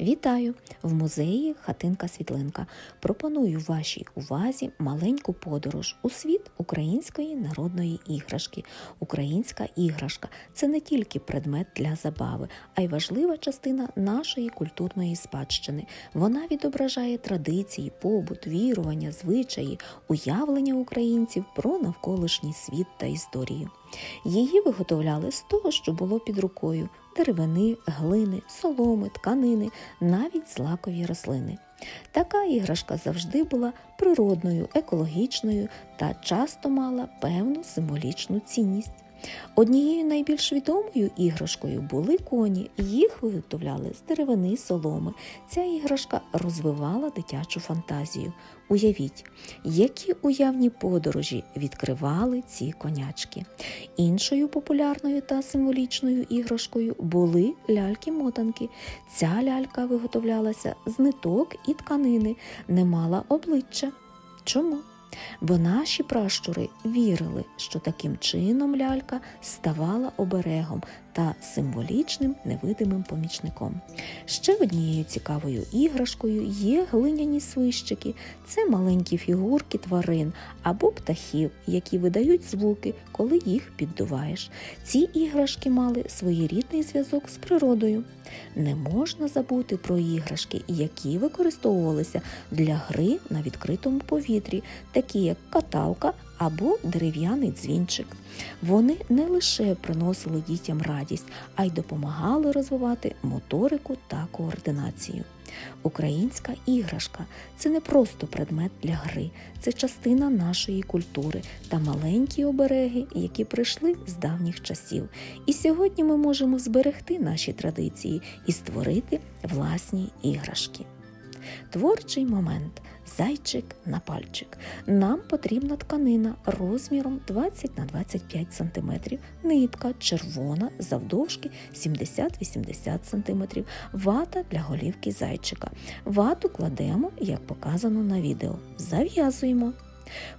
Вітаю! В музеї Хатинка Світлинка. Пропоную вашій увазі маленьку подорож у світ української народної іграшки. Українська іграшка це не тільки предмет для забави, а й важлива частина нашої культурної спадщини. Вона відображає традиції, побут, вірування, звичаї, уявлення українців про навколишній світ та історію. Її виготовляли з того, що було під рукою деревини, глини, соломи, тканини, навіть злакові рослини. Така іграшка завжди була природною, екологічною та часто мала певну символічну цінність. Однією найбільш відомою іграшкою були коні. Їх виготовляли з деревини соломи. Ця іграшка розвивала дитячу фантазію. Уявіть, які уявні подорожі відкривали ці конячки. Іншою популярною та символічною іграшкою були ляльки-мотанки. Ця лялька виготовлялася з ниток і тканини, не мала обличчя. Чому? Бо наші пращури вірили, що таким чином лялька ставала оберегом та символічним невидимим помічником. Ще однією цікавою іграшкою є глиняні свищики. Це маленькі фігурки тварин або птахів, які видають звуки, коли їх піддуваєш. Ці іграшки мали своєрідний зв'язок з природою. Не можна забути про іграшки, які використовувалися для гри на відкритому повітрі, такі як каталка або дерев'яний дзвінчик. Вони не лише приносили дітям радість, а й допомагали розвивати моторику та координацію. Українська іграшка це не просто предмет для гри, це частина нашої культури та маленькі обереги, які прийшли з давніх часів. І сьогодні ми можемо зберегти наші традиції і створити власні іграшки. Творчий момент зайчик на пальчик. Нам потрібна тканина розміром 20 на 25 см, нитка червона завдовжки 70-80 см, вата для голівки зайчика. Вату кладемо, як показано на відео. Зав'язуємо.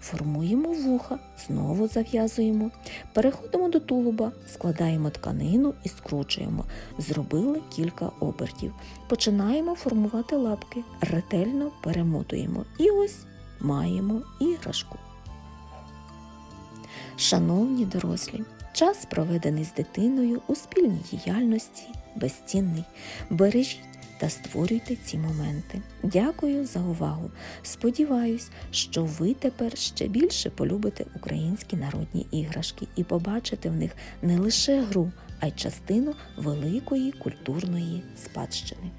Формуємо вуха, знову зав'язуємо. Переходимо до тулуба, складаємо тканину і скручуємо. Зробили кілька обертів. Починаємо формувати лапки, ретельно перемотуємо. І ось маємо іграшку. Шановні дорослі, час, проведений з дитиною у спільній діяльності, безцінний. Бережіть та створюйте ці моменти. Дякую за увагу. Сподіваюсь, що ви тепер ще більше полюбите українські народні іграшки і побачите в них не лише гру, а й частину великої культурної спадщини.